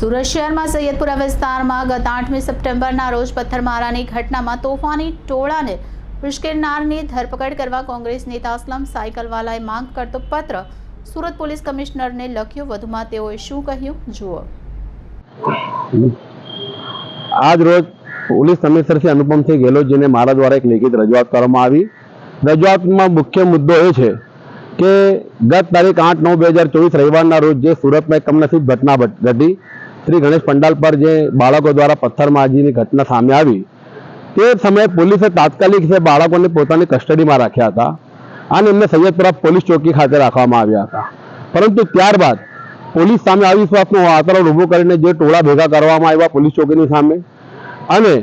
સુરત શહેરમાં સૈયદપુરા વિસ્તારમાં ગત આઠમી સપ્ટેમ્બરના રોજ પથ્થરમારાની ઘટનામાં તોફાની ટોળાને ઉશ્કેરનારની ધરપકડ કરવા કોંગ્રેસ નેતા અસલમ સાયકલવાલાએ માંગ કરતો પત્ર સુરત પોલીસ કમિશનરને લખ્યો. વધુમાં તેઓએ શું કહ્યું? જુઓ. આજ રોજ પોલીસ કમિશનર શ્રી અનુપમસિંહ ગેહલોતજીને મારા દ્વારા એક લેખિત રજૂઆત કરવામાં આવી. રજૂઆતમાં મુખ્ય મુદ્દો એ છે કે ગત તારીખ આઠ નવ બે હજાર ચોવીસ રવિવારના રોજ જે સુરતમાં એક કમનસીબ ઘટના ઘટી શ્રી ગણેશ પંડાલ પર જે બાળકો દ્વારા પથ્થરમાજીની ઘટના સામે આવી, તે સમયે પોલીસે તાત્કાલિક જે બાળકોને પોતાની કસ્ટડીમાં રાખ્યા હતા અને એમને સૈયદપુરા પોલીસ ચોકી ખાતે રાખવામાં આવ્યા હતા. પરંતુ ત્યારબાદ પોલીસ સામે અવિશ્વાસનું વાતાવરણ ઊભો કરીને જે ટોળા ભેગા કરવામાં આવ્યા પોલીસ ચોકીની સામે અને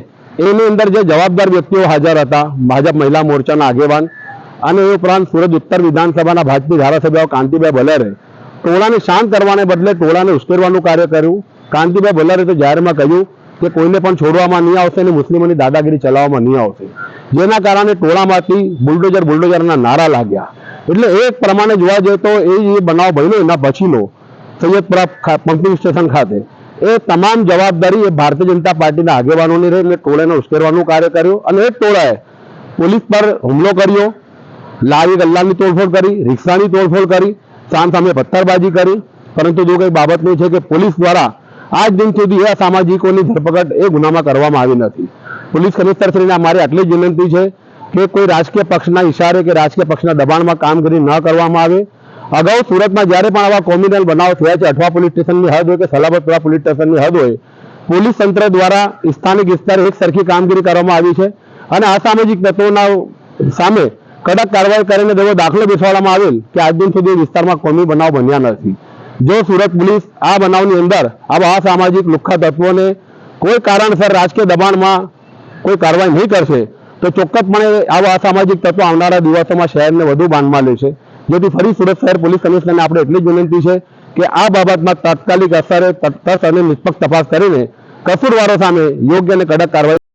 એની અંદર જે જવાબદાર વ્યક્તિઓ હાજર હતા, ભાજપ મહિલા મોરચાના આગેવાન અને એ ઉપરાંત સુરત ઉત્તર વિધાનસભાના ભાજપી ધારાસભ્ય કાંતિભાઈ ભલેરે, ટોળાને શાંત કરવાને બદલે ટોળાને ઉશ્કેરવાનું કાર્ય કર્યું. કાંતિભાઈ ભલ્લારે તો જાહેરમાં કહ્યું કે કોઈને પણ છોડવામાં નહીં આવશે અને મુસ્લિમોની દાદાગીરી ચલાવવામાં નહીં આવશે. જેના કારણે ટોળામાંથી બુલડોઝર બુલડોઝરના નારા લાગ્યા. એટલે એ પ્રમાણે જોવા જઈએ તો એ જે બનાવ બન્યો એના પછીનો, સૈયદપુરા પંપિંગ સ્ટેશન ખાતે, એ તમામ જવાબદારી એ ભારતીય જનતા પાર્ટીના આગેવાનોની રહી અને ટોળાને ઉશ્કેરવાનું કાર્ય કર્યું અને એ ટોળાએ પોલીસ પર હુમલો કર્યો, લારી ગલ્લાની તોડફોડ કરી, રિક્ષાની તોડફોડ કરી, સામ સામે પથ્થરબાજી કરી, પરંતુ જો કંઈ બાબતની છે કે પોલીસ દ્વારા આજ દિન સુધી એ અસામાજિકોની ધરપકડ એ ગુનામાં કરવામાં આવી નથી. પોલીસ કમિશનરશ્રીને અમારી આટલી જ વિનંતી છે કે કોઈ રાજકીય પક્ષના ઇશારે કે રાજકીય પક્ષના દબાણમાં કામગીરી ન કરવામાં આવે. અગાઉ સુરતમાં જ્યારે પણ આવા કોમ્યુનલ બનાવ થયા છે, અઠવા પોલીસ સ્ટેશનની હદ હોય કે સલાબતપુરા પોલીસ સ્ટેશનની હદ હોય, પોલીસ તંત્ર દ્વારા સ્થાનિક વિસ્તારે એક સરખી કામગીરી કરવામાં આવી છે અને અસામાજિક તત્વોના સામે કડક કાર્યવાહી કરીને તેવો દાખલો બેસાડવામાં આવેલ કે આજ દિન સુધી વિસ્તારમાં કોમી બનાવ બન્યા નથી. જો સુરત પોલીસ આ બનાવની અંદર આવા અસામાજિક લુખ્ખા તત્વોને કોઈ કારણસર રાજકીય દબાણમાં કોઈ કાર્યવાહી નહીં કરશે, તો ચોક્કસપણે આવા અસામાજિક તત્વો આવનારા દિવસોમાં શહેરને વધુ બાંધમાં લેશે. જેથી ફરી સુરત શહેર પોલીસ કમિશનરને આપણે એટલી જ વિનંતી છે કે આ બાબતમાં તાત્કાલિક અસરે તટસ્થ અને નિષ્પક્ષ તપાસ કરીને કસૂરવારો સામે યોગ્ય અને કડક કાર્યવાહી